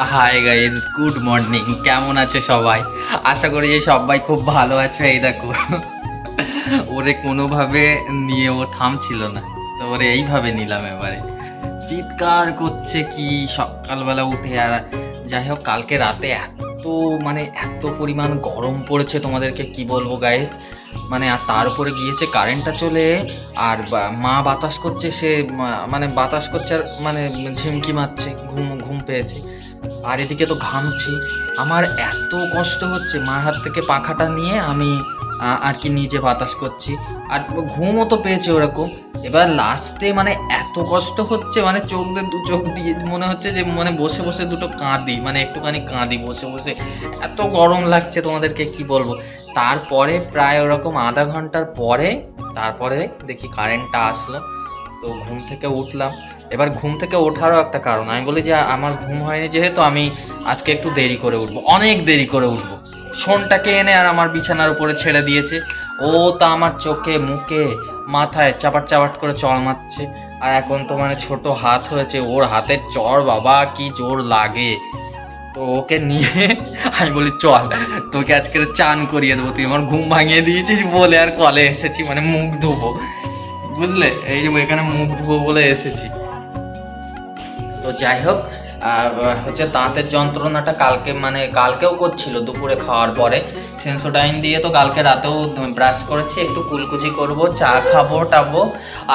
Hi guys good morning কেমন আছে সবাই? আশা করি যে সবাই খুব ভালো আছে, এই দেখো। ওরে কোনোভাবে নিয়ে ও থামছিল না। তো ওরে এইভাবে নিলাম এবারে। চিৎকার করছে কি, সকালবেলা উঠে। আর যাই হোক, কালকে রাতে এত মানে এত পরিমাণ গরম পড়েছে তোমাদেরকে কি বলব গাইজ মানে আর তার উপরে গিয়েছে কারেন্টটা চলে, আর মা বাতাস করছে, সে মানে বাতাস করছে আর মানে ঝিমকি মারছে, ঘুম ঘুম পেয়েছে। আর এদিকে তো ঘামছি। আমার এত কষ্ট হচ্ছে, মার হাত থেকে পাখাটা নিয়ে আমি আর কি নিজে বাতাস করছি। আর ঘুমও তো পেয়েছে ওরকম। এবার লাস্টে মানে এত কষ্ট হচ্ছে মানে চোখ দিয়ে দু চোখ দিয়ে মনে হচ্ছে যে মানে বসে বসে দুটো কাঁদি মানে একটুখানি কাঁদি, বসে বসে এত গরম লাগছে তোমাদেরকে কি বলব? তারপরে প্রায় ওরকম আধা ঘণ্টার পরে, তারপরে দেখি কারেন্টটা আসলো, তো ঘুম থেকে উঠলাম। এবার ঘুম থেকে ওঠারও একটা কারণ, আমি বলি যে আমার ঘুম হয়নি যেহেতু আমি আজকে একটু দেরি করে উঠবো, অনেক দেরি করে উঠবো। শোনটাকে এনে আর আমার বিছানার উপরে ছেড়ে দিয়েছে। ও তা আমার চোখে, মুখে মাথায় চাপাট চাপাট করে চড় মারছে। আর এখন তো মানে ছোট হাত হয়েছে, ওর হাতের চড় বাবা, কি জোর লাগে। তো ওকে নিয়ে আমি বলি, চল, তোকে আজকে চান করিয়ে দেবো, তুই আমার ঘুম ভাঙিয়ে দিয়েছিস বলে আর কলে এসেছি মানে মুখ ধোবো। বুঝলে? এই যে এখানে মুখ ধোবো বলে এসেছি। তো যাই হোক হচ্ছে দাঁতের যন্ত্রণাটা কালকে মানে কালকেও করছিল, দুপুরে খাওয়ার পরে। সেন্সোডাইন দিয়ে তো কালকে রাতেও ব্রাশ করেছি, একটু কুলকুচি করব, চা খাব, টাবো।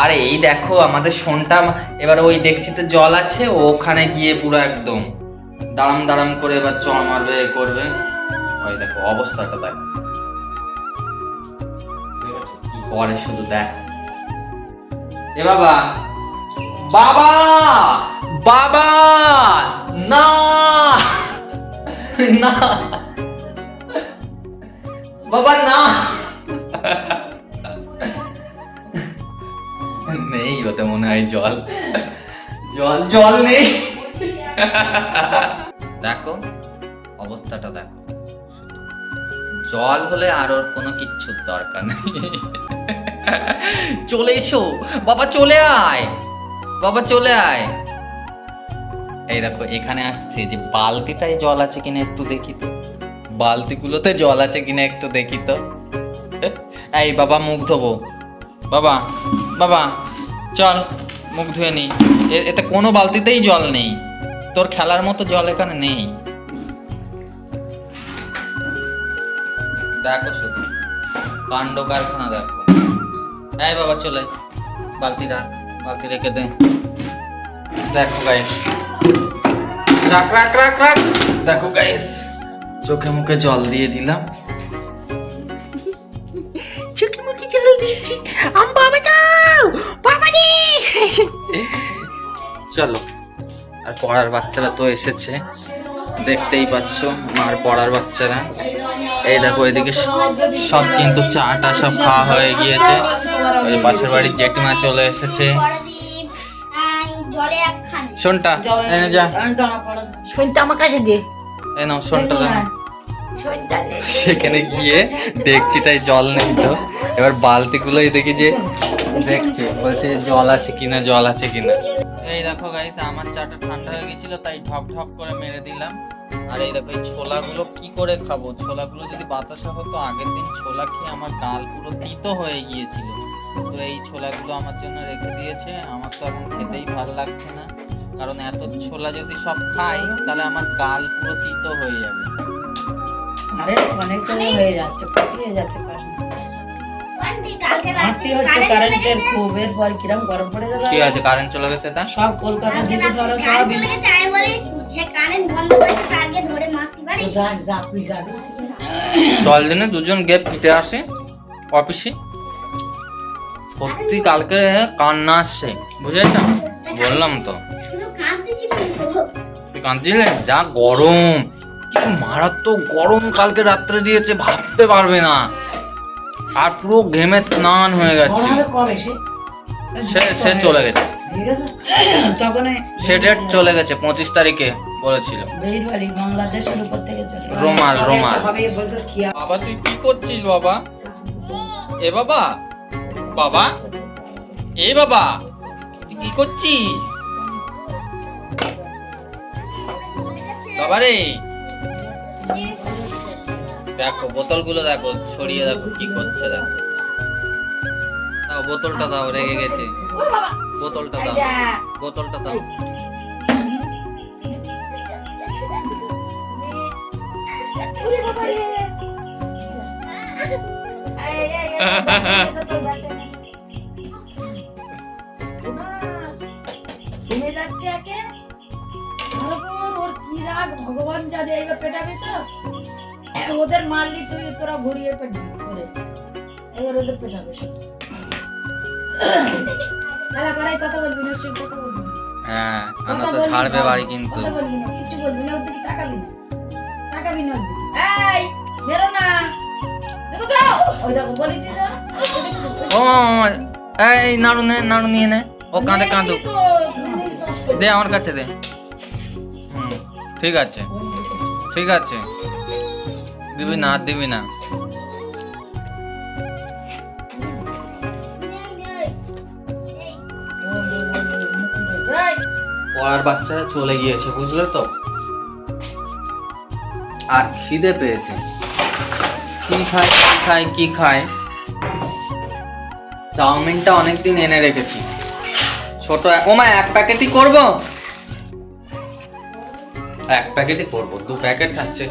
আর এই দেখো আমাদের শোনটা এবার ওই ডেকচিতে জল আছে, ওখানে গিয়ে পুরো একদম দাঁড়াম দাঁড়াম করে এবার চ মারবে, এ করবে। ওই দেখো অবস্থাটা দেখো। শুধু দেখ। এ বাবা বাবা বাবা, না না। বাবা না। নেই ওতে মনে হয় জল। জল জল নেই। দেখো অবস্থাটা দেখো। জল হলে আর ওর কোনো কিচ্ছুর দরকার নেই। চলে এসো। বাবা চলে আয়। বাবা চলে আয়। এই দেখো এখানে আসছে যে বালতিটায় জল আছে কিনা একটু দেখি তো। বালতিগুলোতে জল আছে কিনা একটু দেখি তো। এই বাবা, মুখ ধোবো। বাবা বাবা, চল, মুখ ধুয়ে নি। এতে কোনো বালতিতেই জল নেই। তোর খেলার মতো জল এখানে নেই। দেখো শুধু। কাণ্ড কারখানা দেখো। এই বাবা, চলে। বালতি রাখ, বালতি রেখে দে। দেখো গাইস রাখ রাখ রাখ রাখ। দেখো গাইস চোখে মুখে জল দিয়ে দিলাম। চোখে মুখে জল দিচ্ছি। আম বাবা দাও বাবা রে। চলো। আর পড়ার বাচ্চারা তো এসেছে। দেখতেই পাচ্ছ মার পড়ার বাচ্চারা। এই দেখো এদিকে সব কিন্তু চাটা সব খাওয়া হয়ে গিয়েছে। ওই পাশের বাড়ির জেঠিমা চলে এসেছে। জলে শোনটা যা। শুনতে আমার কাছে দে। এ নাও শোনটা। সেখানে গিয়ে ডেকচিটায় জল নেই তো। এবার বালতিগুলোই দেখি যে দেখছে বলছে জল আছে কিনা জল আছে কিনা। এই দেখো গাইস আমার চাটা ঠান্ডা হয়ে গেছিল তাই ঢক ঢক করে মেরে দিলাম। আর এই দেখো এই ছোলাগুলো কি করে খাব? ছোলাগুলো যদি বাতাসা হতো আগের দিন ছোলা খেয়ে আমার গাল পুরো তিতো হয়ে গিয়েছিল। তো এই ছোলাগুলো আমার জন্য রেখে দিয়েছে। আমার তো এখন খেতেই ভালো লাগছে না। কারণ এত ছোলা যদি সব খাই তাহলে আমার গাল পুরো তিতো হয়ে যাবে। আরে অনেকটা হয়ে যাচ্ছে হয়ে যাচ্ছে মারতে হচ্ছে কারেন্টের খুব এরপর কিরম গরম পড়ে যাবে কি আছে কারেন্ট চলে গেছে তা সব কলকাতা দিকে ধরো সব কারেন্ট চলে গেছে আমি বলি যে কারেন্ট বন্ধ করেছে তারকে ধরে মারতে পারিস? যা যা তুই যাবি চল দিনে দুজন গিয়ে পিটে আসে অফিসে। সত্যি কালকে কান্না আসছে বুঝেছ? বললাম তো। শুধু কাঁদতেছি কিন্তু তুই কাঁদছিলে যা গরম। কি মারাত্মক গরম কালকে রাত্রে দিয়েছে ভাবতে পারবে না। আর পুরো ঘেমে স্নান হয়ে গেছে। সে সে চলে গেছে। ঠিক আছে? তখন সে ডেট চলে গেছে পঁচিশ তারিখে বলেছিল। বের বাড়ি বাংলাদেশের উপর থেকে চলে গেছে। রুমাল, রুমাল। বাবা তুই কি করছিস বাবা? এ বাবা? বাবা? এ বাবা? তুই কি করছিস? বাবারে। দেখো, বোতলগুলো দেখো, ছড়িয়ে দেখো, কি করছে দেখো। দাও, বোতলটা দাও, রেগে গেছে। বোতলটা দাও বোতলটা দাও। ঘুমে যাচ্ছে কি রাগ ভগবান এবার পেটাবে তো। ওদের মারলি তুই তোরা ঘুরিয়ে পেটবি এবার ওদের পেটাবে খেলা করাই কথা বলবি না কথা বলবি হ্যাঁ তো ছাড়বে বাড়ি কিন্তু। কথা বলবি না কিছু বলবি না ওর তাকাবি না। তাকাবি না ওর এই বেরো না। দেখো তো ওই দেখো বলেছি তো ও এই নাড়ু নে নাড়ু নিয়ে নে। ও কাঁদে কাঁদুক। দে আমার কাছে দে। ঠিক আছে। ঠিক আছে। দিবি না দিবি না। পড়ার বাচ্চারা চলে গিয়েছে বুঝলে তো? আর খিদে পেয়েছে। কি খায় কি খায় কি খায়? চাউমিনটা অনেকদিন এনে রেখেছি। ছোট ওমা এক প্যাকেটই করব? এক প্যাকেটই করব, দু প্যাকেট থাকছে।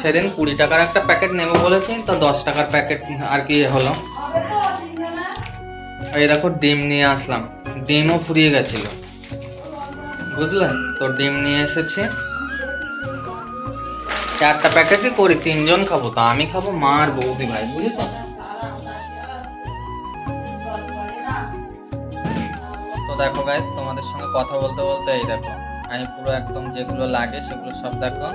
সেদিন কুড়ি টাকার একটা প্যাকেট নেব বলেছি, তো দশ টাকার প্যাকেট আর কি হলো। এই দেখো, ডিম নিয়ে আসলাম। ডিমও ফুরিয়ে গেছিল। বুঝলে? তো ডিম নিয়ে এসেছি। চারটা প্যাকেটই করি, তিনজন খাব, তা আমি খাব মা আর বৌদি ভাই, বুঝেছ? তো দেখো গাইস তোমাদের সঙ্গে কথা বলতে বলতে এই দেখো। আমি পুরো একদম যেগুলো লাগে সেগুলো সব দেখো।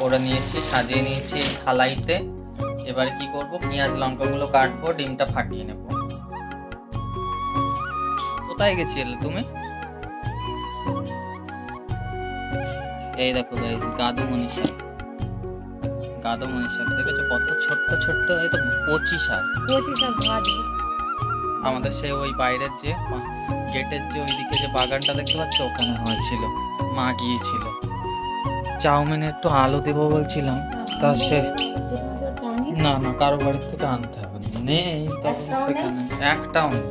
করে নিয়েছি সাজিয়ে নিয়েছি এই থালাইতে। এবারে কি করব? পেঁয়াজ লঙ্কাগুলো কাটবো ডিমটা ফাটিয়ে নেব। কোথায় গেছিলে তুমি? এই দেখো গাইস গাদু মনীষা গাদু মনীষা দেখেছ কত ছোট্ট ছোট্ট? এই তো কচি শাক। আমাদের সে ওই বাইরের যে গেটের যে ওইদিকে যে বাগানটা দেখতে পাচ্ছ ওখানে হয়েছিল মা গিয়েছিল। চাউমিনে একটু আলু দেবো বলছিলাম তা সে না না কারও বাড়ি থেকে আনতে হবে নেই তখন একটাও সেখানে একটাও নেই?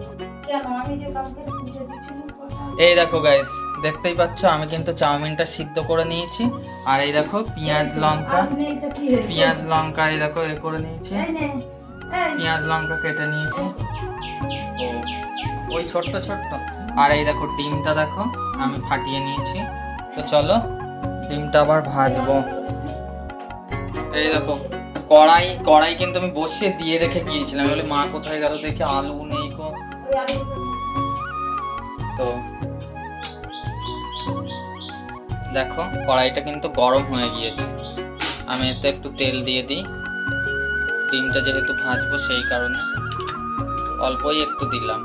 এই দেখো গাইস দেখতেই পাচ্ছ আমি কিন্তু চাউমিনটা সিদ্ধ করে নিয়েছি আর এই দেখো পেঁয়াজ লঙ্কা? পেঁয়াজ লঙ্কা এই দেখো এ করে নিয়েছি। পেঁয়াজ লঙ্কা কেটে নিয়েছি। ওই ছোট্ট ছোট্ট। আর এই দেখো ডিমটা দেখো, আমি ফাটিয়ে নিয়েছি। তো চলো, ডিমটা আবার ভাজবো। এই দেখো, কড়াই কড়াই কিন্তু আমি বসিয়ে দিয়ে রেখে গিয়েছিলাম। বলে, মা, কোথায় গেল? দেখে আলু নেই কো তো দেখো, কড়াইটা কিন্তু গরম হয়ে গিয়েছে। আমি এতে একটু তেল দিয়ে দিই। ডিমটা যেহেতু ভাজবো সেই কারণে। অল্পই একটু দিলাম।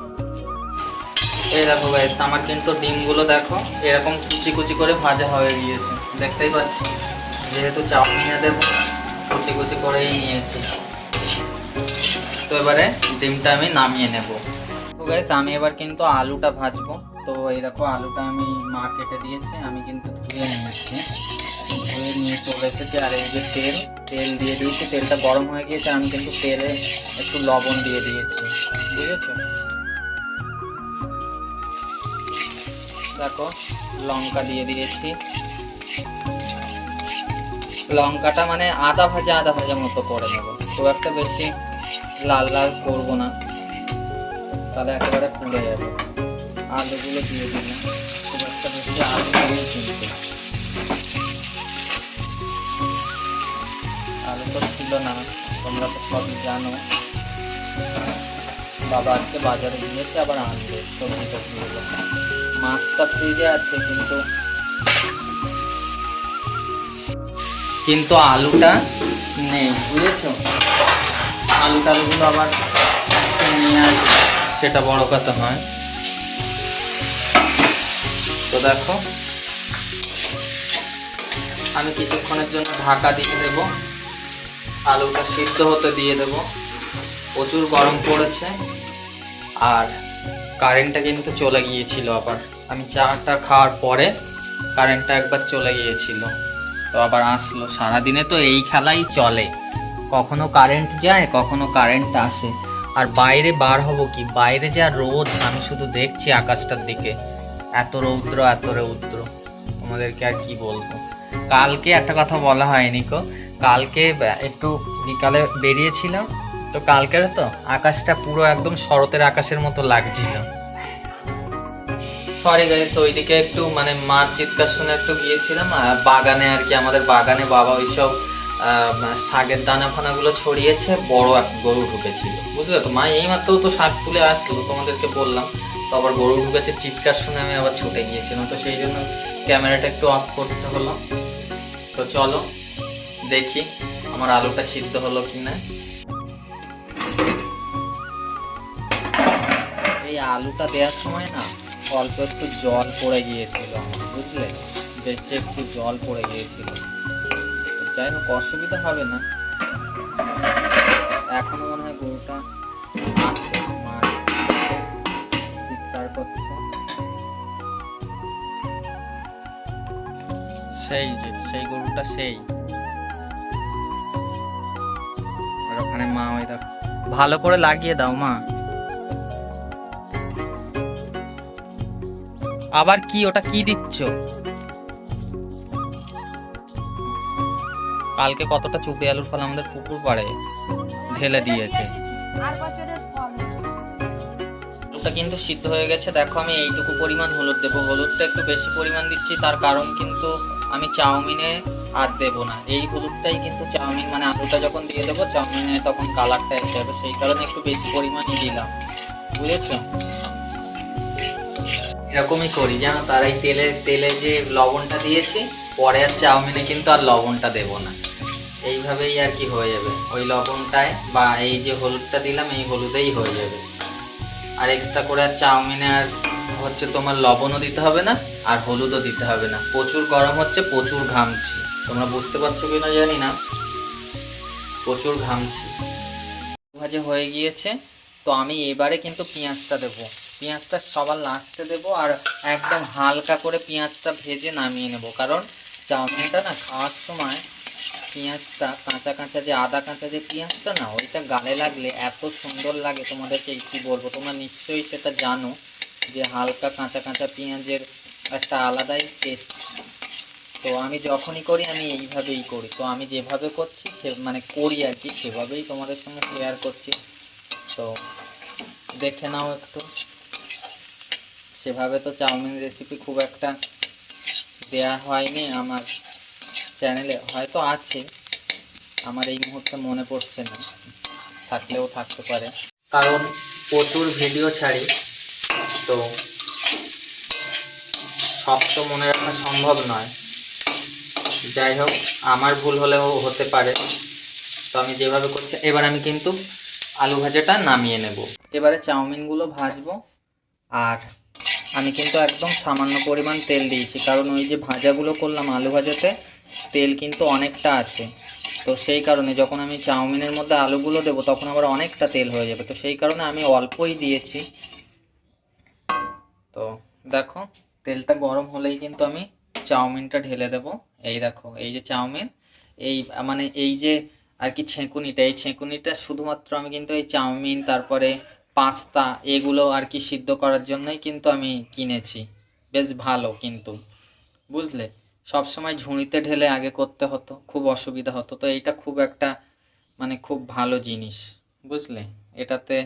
এই দেখো গাইস আমার কিন্তু ডিমগুলো দেখো, এরকম কুচি কুচি করে ভাজা হয়ে গিয়েছে। দেখতেই পাচ্ছি। যেহেতু চাউমিনে দেবো, কুচি কুচি করেই নিয়েছি। তো এবারে ডিমটা আমি নামিয়ে নেব। তো গাইস আমি এবার কিন্তু আলুটা ভাজবো। তো এই দেখো, আলুটা আমি মা কেটে দিয়েছে, আমি কিন্তু ধুয়ে নিয়েছি। ধুয়ে নিয়ে চলে এসেছি, আর এই যে তেল তেল দিয়ে দিয়েছি, তেলটা গরম হয়ে গিয়েছে, আমি কিন্তু তেলে একটু লবণ দিয়ে দিয়েছি। বুঝেছ? দেখো, লঙ্কা দিয়ে দিয়েছি। লঙ্কাটা মানে আদা ভাজা আদা ভাজা মতো করে নেব। খুব একটা বেশি লাল লাল করব না। তাহলে একেবারে পুড়ে যাবে। আলুগুলো দিয়ে দিলাম। খুব একটা বেশি আলু দিয়ে কিন্তু আলু তো ছিল না, তোমরা তো সবই জানো। বাবা আজকে বাজারে গিয়েছে, আবার আনবে। সবজি টবজিগুলো মাছটা ফ্রিজে আছে কিন্তু। কিন্তু আলুটা নেই, বুঝেছ? আলু টালুগুলো আবার নিয়ে আসবে সেটা বড় কথা নয়। তো দেখো, আমি কিছুক্ষণের জন্য ঢাকা দিয়ে দেব। আলুটা সিদ্ধ হতে দিয়ে দেব। প্রচুর গরম পড়েছে, আর কারেন্টটা কিন্তু চলে গিয়েছিল আবার। আমি চাটা খাওয়ার পরে কারেন্টটা একবার চলে গিয়েছিল। তো আবার আসলো। সারাদিনে তো এই খেলাই চলে। কখনো কারেন্ট যায়, কখনো কারেন্ট আসে। আর বাইরে বার হব কি? বাইরে যা রোদ, আমি শুধু দেখছি আকাশটার দিকে। এত রৌদ্র এত রৌদ্র। তোমাদেরকে আর কি বলব? কালকে একটা কথা বলা হয়নি কো। কালকে একটু বিকালে বেরিয়েছিলাম। তো কালকের তো আকাশটা পুরো একদম শরতের আকাশের মতো লাগছিল। সরি গাইস ওইদিকে একটু মানে মার চিৎকার শুনে একটু গিয়েছিলাম বাগানে আর কি আমাদের বাগানে বাবা ওইসব আহ, শাকের দানা ফানাগুলো ছড়িয়েছে বড় এক গরু ঢুকেছিল। বুঝলে তো? মা এইমাত্র তো শাক তুলে আসলো তোমাদেরকে বললাম। তো আবার গরু ঢুকেছে চিৎকার শুনে আমি আবার ছুটে গিয়েছিলাম। তো সেই জন্য ক্যামেরাটা একটু অফ করতে হলো। তো চলো দেখি আমার আলুটা সিদ্ধ হলো কি না এই আলুটা দেওয়ার সময় না অল্প একটু জল পড়ে গিয়েছিল বুঝলে? বেশি একটু জল পড়ে গিয়েছিল। যাই হোক, অসুবিধা হবে না। এখনও মনে হয় গরুটা আছে। চিৎকার করছে। সেই যে, সেই গরুটা সেই। আর ওখানে মা ওই দেখো, ভালো করে লাগিয়ে দাও মা। আবার কি, ওটা কি দিচ্ছ? কালকে কতটা চুপড়ি আলুর ফল আমাদের পুকুর পাড়ে ঢেলে দিয়েছে। কিন্তু সিদ্ধ হয়ে গেছে। দেখো আমি এইটুকু পরিমাণ হলুদ দেবো। হলুদটা একটু বেশি পরিমাণ দিচ্ছি, তার কারণ কিন্তু আমি চাউমিনে আর দেবো না। এই হলুদটাই কিন্তু চাউমিন মানে আলুটা যখন দিয়ে দেবো, চাউমিনে তখন কালারটা এসে যাবে। সেই কারণে একটু বেশি পরিমাণই দিলাম। বুঝেছ? এরকমই করি। জানো তার এই তেলে তেলে যে লবণটা দিয়েছি, পরে আর চাউমিনে কিন্তু আর লবণটা দেবো না। এইভাবেই আর কি হয়ে যাবে। ওই লবণটায় বা এই যে হলুদটা দিলাম, এই হলুদেই হয়ে যাবে। আর এক্সট্রা করে আর চাউমিনে আর হচ্ছে তোমার লবণও দিতে হবে না, আর হলুদও দিতে হবে না। প্রচুর গরম হচ্ছে, প্রচুর ঘামছি। তোমরা বুঝতে পারছ কিনা জানি না। প্রচুর ঘামছি। ভাজে হয়ে গিয়েছে, তো আমি এবারে কিন্তু পেঁয়াজটা দেবো। পেঁয়াজটা সবার লাস্টে দেবো আর একদম হালকা করে পেঁয়াজটা ভেজে নামিয়ে নেব। কারণ চাউমিনটা না খাওয়ার সময় পেঁয়াজটা, কাঁচা কাঁচা যে, আদা কাঁচা যে পেঁয়াজটা না, ওইটা গালে লাগলে এত সুন্দর লাগে তোমাদেরকে কি বলব? তোমরা নিশ্চয়ই সেটা জানো যে হালকা কাঁচা কাঁচা পেঁয়াজের একটা আলাদাই টেস্ট তো আমি যখনই করি, আমি এইভাবেই করি। তো আমি যেভাবে করছি, সে মানে করি আর কি, সেভাবেই তোমাদের সঙ্গে শেয়ার করছি। তো দেখে নাও একটু। সেভাবে তো চাউমিন রেসিপি খুব একটা দেয়া হয়নি আমার চ্যানেলে হয়তো আছে। আমার এই মুহূর্তে মনে পড়ছে না। থাকলেও থাকতে পারে। কারণ প্রচুর ভিডিও ছাড়ি। তো সব তো মনে রাখা সম্ভব নয়। যাই হোক, আমার ভুল হলেও হতে পারে। তো আমি যেভাবে করছি, এবার আমি কিন্তু আলু ভাজাটা নামিয়ে নেব। এবারে চাউমিনগুলো ভাজবো। আর আমি কিন্তু একদম সামান্য পরিমাণ তেল দিয়েছি। কারণ ওই যে ভাজাগুলো করলাম আলু ভাজাতে, তেল কিন্তু অনেকটা আছে। তো সেই কারণে যখন আমি চাউমিনের মধ্যে আলুগুলো দেবো, তখন আবার অনেকটা তেল হয়ে যাবে। তো সেই কারণে আমি অল্পই দিয়েছি। তো দেখো, তেলটা গরম হলেই কিন্তু আমি চাউমিনটা ঢেলে দেব। এই দেখো, এই যে চাউমিন, এই মানে এই যে আর কি ছেঁকুনিটা, এই ছেঁকুনিটা শুধুমাত্র আমি কিন্তু এই চাউমিন, তারপরে পাস্তা এগুলো আর কি সিদ্ধ করার জন্যই কিন্তু আমি কিনেছি। বেশ ভালো কিন্তু। বুঝলে? সব সময় ঝুড়িতে ঢেলে আগে করতে হতো, খুব অসুবিধা হতো। তো এইটা খুব একটা মানে খুব ভালো জিনিস। বুঝলে? এটাতে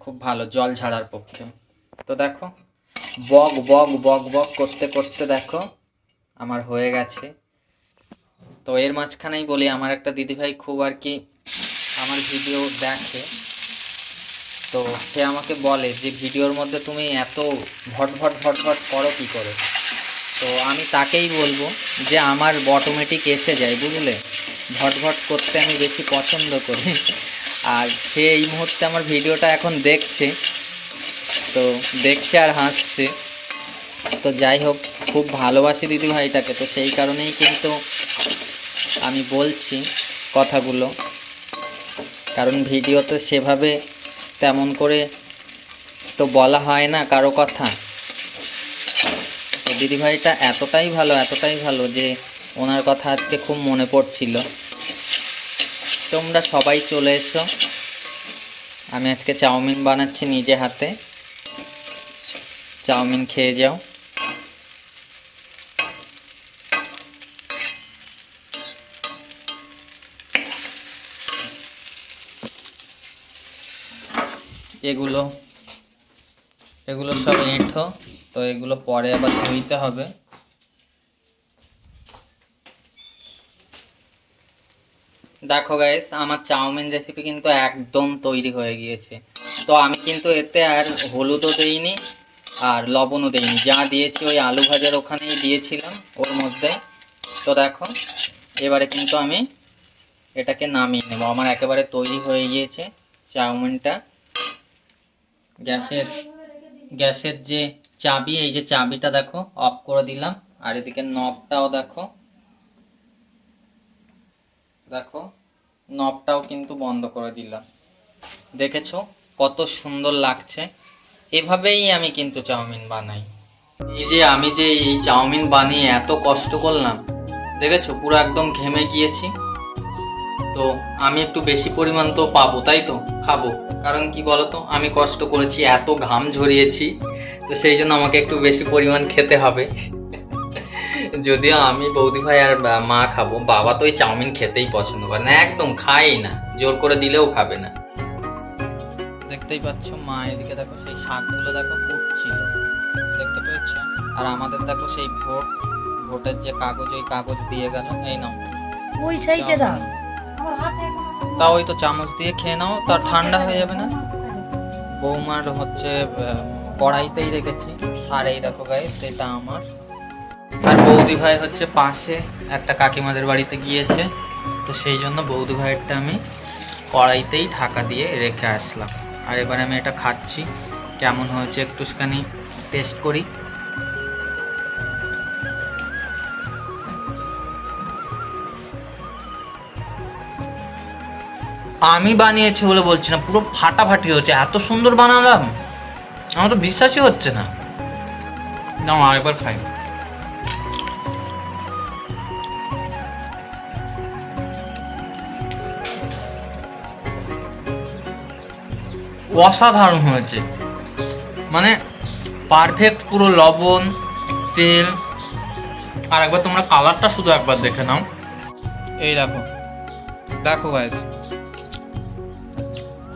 খুব ভালো জল ঝাড়ার পক্ষে। তো দেখো, বক বক বক বক করতে করতে দেখো, আমার হয়ে গেছে। তো এর মাঝখানেই বলি, আমার একটা দিদিভাই খুব আর কি আমার ভিডিও দেখে। তো সে আমাকে বলে যে, ভিডিওর মধ্যে তুমি এত ভট ভট ভট ভট করো কী করে? তো আমি তাকেই বলব যে, আমার অটোমেটিক এসে যায়, বুঝলে? ভট ভট করতে আমি বেশি পছন্দ করি। আর সে এই মুহূর্তে আমার ভিডিওটা এখন দেখছে। তো দেখছে আর হাসছে। তো যাই হোক, খুব ভালোবাসি দিদি ভাইটাকে তো সেই কারণেই কিন্তু আমি বলছি কথাগুলো। কারণ ভিডিওতে সেভাবে তেমন করে তো বলা হয় না কারও কথা। দিদিভাইটা এতটাই ভালো এতটাই ভালো যে ওনার কথা আজকে খুব মনে পড়ছিল। তোমরা সবাই চলে এসো। আমি আজকে চাউমিন বানাচ্ছি নিজে হাতে। চাউমিন খেয়ে যাও। এগুলো এগুলো সব এঁঠো, তো এগুলো পরে আবার ধুইতে হবে। দেখো গাইস আমার চাউমিন রেসিপি কিন্তু একদম তৈরি হয়ে গিয়েছে। তো আমি কিন্তু এতে আর হলুদও দেইনি, আর লবণও দেইনি। যা দিয়েছি ওই আলু ভাজার ওখানেই দিয়েছিলাম, ওর মধ্যে। তো দেখো, এবারে কিন্তু আমি এটাকে নামিয়ে নেব। আমার একেবারে তৈরি হয়ে গিয়েছে চাউমিনটা। গ্যাসের গ্যাসের যে চাবি, এই যে চাবিটা দেখো, অফ করে দিলাম। আর এদিকে নবটাও দেখো। দেখো নবটাও কিন্তু বন্ধ করে দিলাম। দেখেছ? কত সুন্দর লাগছে। এভাবেই আমি কিন্তু চাউমিন বানাই। এই যে আমি যে এই চাউমিন বানিয়ে এত কষ্ট করলাম, দেখেছ? পুরো একদম ঘেমে গিয়েছি। তো আমি একটু বেশি পরিমাণ তো পাবো তাই তো? খাব। কারণ কি বলতো আমি কষ্ট করেছি এত ঘাম ঝরিয়েছি তো সেই জন্য আমাকে একটু বেশি পরিমাণ খেতে হবে। যদিও আমি বৌদি ভাই আর মা খাব বাবা তো ওই চাউমিন খেতেই পছন্দ করে না একদম খাই না জোর করে দিলেও খাবে না। দেখতেই পাচ্ছ মা এদিকে দেখো সেই শাকগুলো দেখো কুটছিল। দেখতে পেয়েছ? আর আমাদের দেখো সেই ভোট ভোটের যে কাগজ ওই কাগজ দিয়ে গেল এই নাও। ওই সাইডে রাখ তা ওই তো চামচ দিয়ে খেয়ে নাও তা ঠান্ডা হয়ে যাবে না। বৌমার হচ্ছে কড়াইতেই রেখেছি। আর এই দেখো গাই সেটা আমার। আর বৌদি ভাই হচ্ছে পাশে, একটা কাকিমাদের বাড়িতে গিয়েছে। তো সেই জন্য বৌদি ভাইয়েরটা আমি কড়াইতেই ঢাকা দিয়ে রেখে আসলাম। আর এবার আমি এটা খাচ্ছি। কেমন হয়েছে একটুখানি টেস্ট করি। আমি বানিয়েছি বলে বলছি না, পুরো ফাটাফাটি হচ্ছে, এত সুন্দর বানালাম। আমার তো বিশ্বাসই হচ্ছে না। না আরেকবার খাই। অসাধারণ হয়েছে। মানে পারফেক্ট পুরো লবণ, তেল। আর একবার তোমরা কালারটা শুধু একবার দেখে নাও। এই দেখো। দেখো গাইস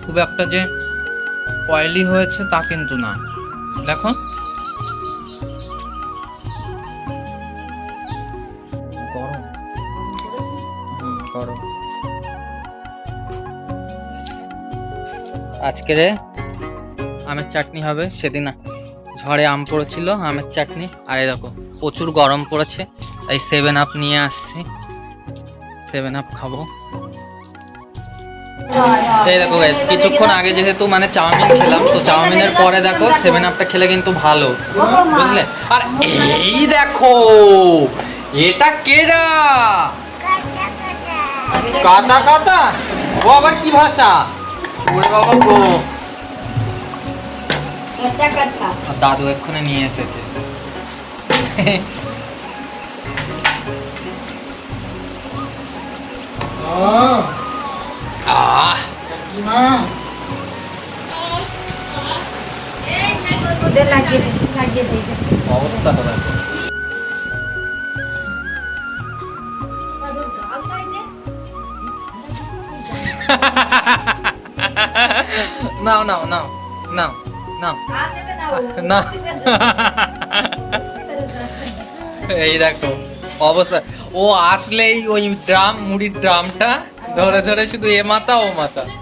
খুব একটা যে অয়েলি হয়েছে তা কিন্তু না। দেখো গরম। আজকের আমের চাটনি হবে সেদিন ঝড়ে আম পড়েছিল আমের চাটনি। আর এই দেখো প্রচুর গরম পড়েছে তাই সেভেন আপ নিয়ে আসছি। সেভেন আপ খাব। এই দেখো গাইস কিছুক্ষণ আগে যেহেতু মানে চাউমিন খেলাম তো চাউমিনের পরে দেখো সেভেন আপটা খেলে কিন্তু ভালো বুঝলে? আর এই দেখো এটা কেডা? কাটা কাটা ও আবার কি ভাষা? ওরে বাবা গো। কাটা কাটা আর দাদু এক্ষুনি নিয়ে এসেছে। আহ। দেখো। নাও নাও নাও নাও নাও। না। এই দেখো অবস্থা। ও আসলেই ওই ড্রাম মুড়ির ড্রামটা ধরে ধরে শুধু এ মাথা ও মাথা।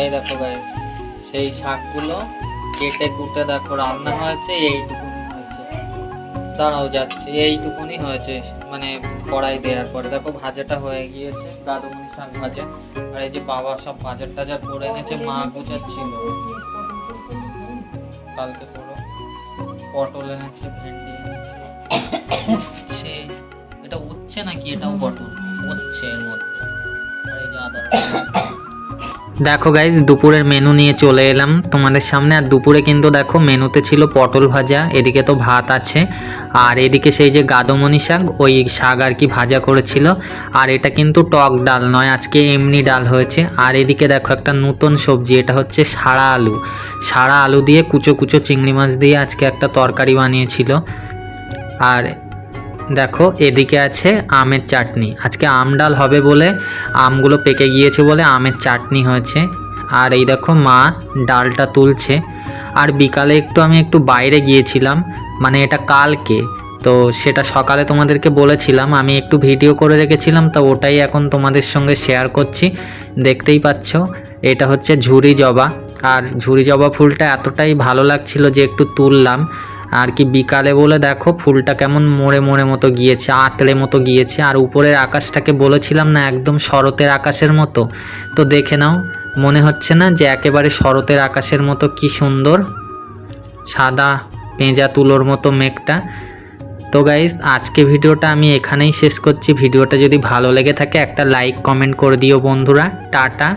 এই দেখো গাইস সেই শাকগুলো কেটে কুটে দেখো রান্না হয়েছে, এইটুকুনি হয়েছে। দাঁড়াও, যাচ্ছে। এইটুকুনি হয়েছে মানে কড়াই দেওয়ার পরে। দেখো, ভাজাটা হয়ে গিয়েছে দাদুমনি শাক ভাজা। আর এই যে বাবা সব বাজার টাজার করে এনেছে, মা গুছাচ্ছিল। কালকে করো পটল এনেছে, ভেন্ডি এনেছে। এটা উঠছে নাকি? এটাও পটল। উঠছে এর মধ্যে। আর এই যে আদা দেখো গাইজ দুপুরের মেনু নিয়ে চলে এলাম। তোমাদের সামনে আর দুপুরে কিন্তু দেখো মেনুতে ছিল পটল ভাজা, এদিকে তো ভাত আছে। আর এদিকে সেই যে গাদমনি শাক, ওই শাক আর কি ভাজা করেছিল। আর এটা কিন্তু টক ডাল নয়, আজকে এমনি ডাল হয়েছে। আর এদিকে দেখো একটা নতুন সবজি, এটা হচ্ছে সাড়া আলু। সাড়া আলু দিয়ে কুচো কুচো চিংড়ি মাছ দিয়ে আজকে একটা তরকারি বানিয়েছিল। আর দেখো, এদিকে আছে আমের চাটনি। আজকে আম ডাল হবে বলে আমগুলো পেকে গিয়েছে বলে আমের চাটনি হয়েছে। আর এই দেখো মা ডালটা তুলছে। আর বিকালে একটু আমি একটু বাইরে গিয়েছিলাম মানে এটা কালকে। তো সেটা সকালে তোমাদেরকে বলেছিলাম, আমি একটু ভিডিও করে রেখেছিলাম, তো ওটাই এখন তোমাদের সঙ্গে শেয়ার করছি। দেখতেই পাচ্ছ, এটা হচ্ছে ঝুরি জবা। আর ঝুরি জবা ফুলটা এতটাই ভালো লাগছিল যে একটু তুললাম। আর কি বিকালে বলে দেখো ফুলটা কেমন মোড়ে মোড়ে মতো গিয়েছে আতড়ে মতো গিয়েছে, আর উপরের আকাশটাকে বলেছিলাম না একদম শরতের আকাশের মতো। তো দেখে নাও, মনে হচ্ছে না যে একেবারে শরতের আকাশের মতো কি সুন্দর? সাদা পেঁজা তুলোর মতো মেঘটা। তো গাইজ আজকে ভিডিওটা আমি এখানেই শেষ করছি। ভিডিওটা যদি ভালো লেগে থাকে একটা লাইক কমেন্ট করে দিও বন্ধুরা। টাটা।